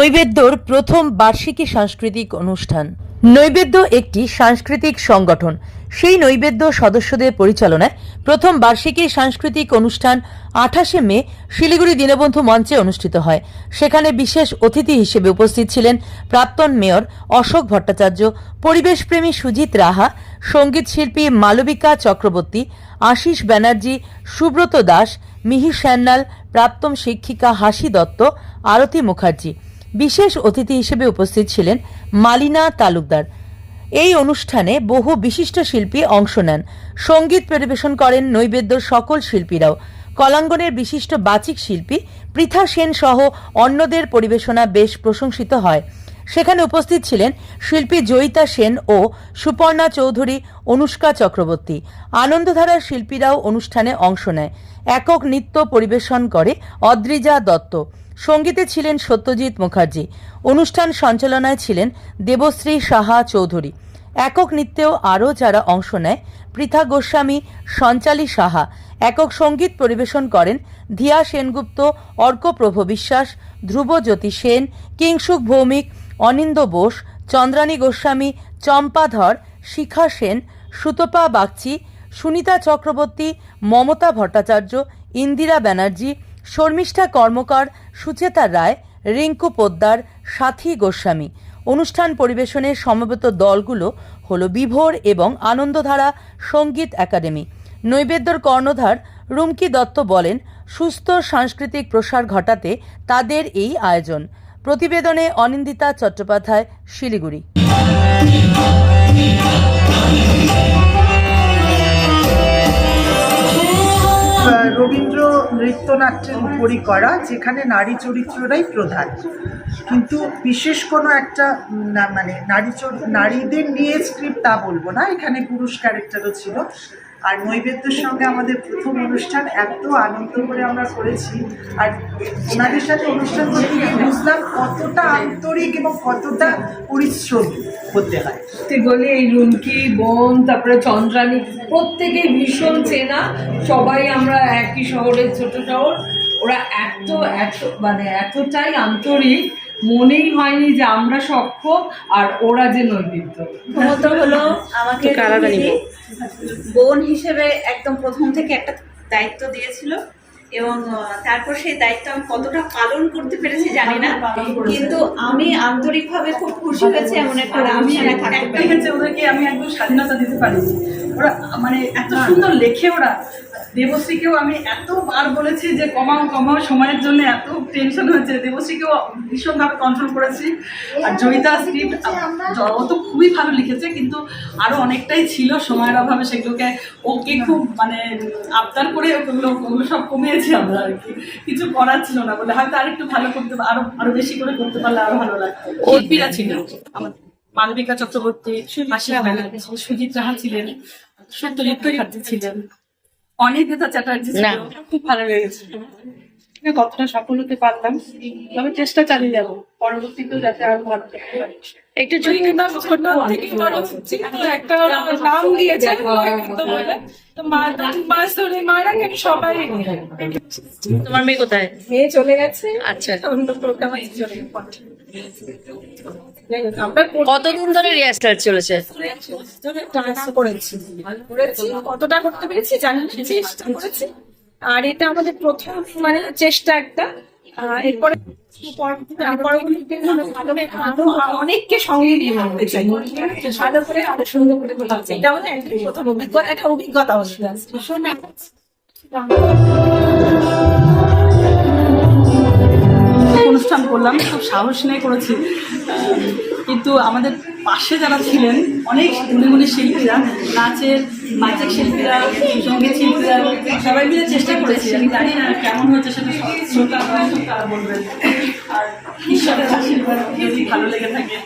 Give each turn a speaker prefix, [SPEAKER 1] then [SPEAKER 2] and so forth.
[SPEAKER 1] নৈবেদ্যর প্রথম বার্ষিকী সাংস্কৃতিক অনুষ্ঠান। নৈবেদ্য একটি সাংস্কৃতিক সংগঠন। সেই নৈবেদ্য সদস্যদের পরিচালনায় প্রথম বার্ষিকী সাংস্কৃতিক অনুষ্ঠান আঠাশে মে শিলিগুড়ি দীনবন্ধু মঞ্চে অনুষ্ঠিত হয়। সেখানে বিশেষ অতিথি হিসেবে উপস্থিত ছিলেন প্রাক্তন মেয়র অশোক ভট্টাচার্য, পরিবেশপ্রেমী সুজিত রাহা, সংগীত শিল্পী মালবিকা চক্রবর্তী, আশিস ব্যানার্জি, সুব্রত দাস, মিহি সান্যাল প্রাক্তন শিক্ষিকা হাসি দত্ত, আরতি মুখার্জি। বিশেষ অতিথি হিসেবে উপস্থিত ছিলেন মালিনা তালুকদার। এই অনুষ্ঠানে বহু বিশিষ্ট শিল্পী অংশ নেন। সংগীত পরিবেশন করেন নৈবেদ্য সকল শিল্পীরাও। কলাঙ্গনের বিশিষ্ট বাচিক শিল্পী পৃথা সেন সহ অন্যদের পরিবেশনা বেশ প্রশংসিত হয়। সেখানে উপস্থিত ছিলেন শিল্পী জয়িতা সেন ও সুপর্ণা চৌধুরী, অনুষ্কা চক্রবর্তী। আনন্দধারার শিল্পীরাও অনুষ্ঠানে অংশ নেয়। একক নৃত্য পরিবেশন করে অদ্রিজা দত্ত। সঙ্গীতে ছিলেন সত্যজিৎ মুখার্জি। অনুষ্ঠান সঞ্চালনায় ছিলেন দেবশ্রী সাহা চৌধুরী। একক নৃত্যেও আরও যারা অংশ নেয়, পৃথা গোস্বামী, সঞ্চালী সাহা। একক সংগীত পরিবেশন করেন ধিয়া সেনগুপ্ত অর্কপ্রভ বিশ্বাস, ধ্রুবজ্যোতি সেন, কিংসুক ভৌমিক, অনিন্দ বোস, চন্দ্রানী গোস্বামী, চম্পাধর, শিখা সেন, সুতপা বাগচি, সুনিতা চক্রবর্তী, মমতা ভট্টাচার্য, ইন্দিরা ব্যানার্জি শর্মিষ্ঠা কর্মকার সুচেতা রায়, রিঙ্কু পোদ্দার, সাথী গোস্বামী। অনুষ্ঠান পরিবেশনের সমবেত দলগুলো হল বিভোর এবং আনন্দধারা সংগীত একাডেমি। নৈবেদ্যর কর্ণধার রুমকি দত্ত বলেন, সুস্থ সাংস্কৃতিক প্রসার ঘটাতে তাদের এই আয়োজন। প্রতিবেদনে অনিন্দিতা চট্টোপাধ্যায়, শিলিগুড়ি।
[SPEAKER 2] নৃত্যনাট্যের উপরই করা, যেখানে নারী চরিত্ররাই প্রধান। কিন্তু বিশেষ কোনো একটা না মানে নারী নারীদের নিয়ে স্ক্রিপ্ট তা বলব না, এখানে পুরুষ ক্যারেক্টারও ছিল। আর নৈবেদ্যের সঙ্গে আমাদের প্রথম অনুষ্ঠান এত আনন্দ করে আমরা করেছি, আর ওনাদের সাথে অনুষ্ঠান করতে গিয়ে বুঝলাম কতটা আন্তরিক এবং কতটা পরিশ্রমী। হতে হয়
[SPEAKER 3] ঠিক বলি এই রুমকি বোন তারপরে চন্দ্রানী প্রত্যেকেই ভীষণ চেনা। সবাই আমরা একই শহরের ছোট শহর। ওরা এত এত মানে এতটাই আন্তরিক মনেই হয়নি যে আমরা সক্ষম আর ওরা যে
[SPEAKER 4] প্রথমত হলো আমাকে বোন হিসেবে একদম প্রথম থেকে একটা দায়িত্ব দিয়েছিল। এবং তারপর সেই দায়িত্ব আমি কতটা পালন করতে পেরেছি জানি না। কিন্তু আমি আন্তরিকভাবে খুব খুশি হয়েছে এমন একটা আমি থাকতে
[SPEAKER 5] হচ্ছে ওদেরকে আমি একদম স্বাধীনতা দিতে পারি ওরা মানে এত সুন্দর লেখে ওরা। দেবশ্রীকেও আমি এতবার বলেছি যে কমাও কমাও, সময়ের জন্য এত টেনশন হয়েছে। দেবশ্রীকেও ভীষণভাবে কন্ট্রোল করেছি। আর জয়িতা স্ক্রিপ্ট ও তো খুবই ভালো লিখেছে, কিন্তু আরও অনেকটাই ছিল সময়ের অভাবে সেগুলোকে ওকে খুব মানে আবদার করে ওগুলো ওগুলো সব কমিয়েছি আমরা আর কি। কিছু করার ছিল না বলে। হয়তো আরেকটু ভালো করতে পা- আরও আরও বেশি করে করতে পারলে আরও ভালো লাগতো। শিল্পীরা ছিল। আমাদের মালবিকা চক্রবর্তী সুজিত রাহা ছিলেন। সত্যজিৎ মুখার্জি ছিলেন। নেতা চ্যাটার্জি ছিল খুব ভালো লেগেছে
[SPEAKER 6] না কতটা সফল হতে পারলাম তবে চেষ্টা চালিয়ে যাব। পরবর্তীতেও যাতে আরও ভালো করতে পারি।
[SPEAKER 5] একটু একটা নাম দিয়েছে
[SPEAKER 7] তোমার মেয়ে কোথায়?
[SPEAKER 5] মেয়ে চলে গেছে।
[SPEAKER 7] আচ্ছা।
[SPEAKER 5] অন্য প্রোগ্রামে
[SPEAKER 7] কতদিন ধরে রিহার্সাল চলেছে?
[SPEAKER 5] কতটা করতে পেরেছি জানি চেষ্টা করেছি। আর এটা আমাদের প্রথম মানে চেষ্টা একটা। এরপরে অনেককে সঙ্গে নিয়ে করে আরও সুন্দর এটা একটা অভিজ্ঞতা একটা অভিজ্ঞতা হচ্ছে ভীষণ অনুষ্ঠান করলাম, খুব সাহস নিয়ে করেছি। কিন্তু আমাদের পাশে যারা ছিলেন, অনেক গুণী শিল্পীরা, নাচের নাচের শিল্পীরা, সংগীত শিল্পীরা, সবাই মিলে চেষ্টা করেছি আমি জানি না কেমন হচ্ছে সেটা শ্রোতা তারা বলবেন আর ঈশ্বরের আশীর্বাদ যদি ভালো লেগে থাকে।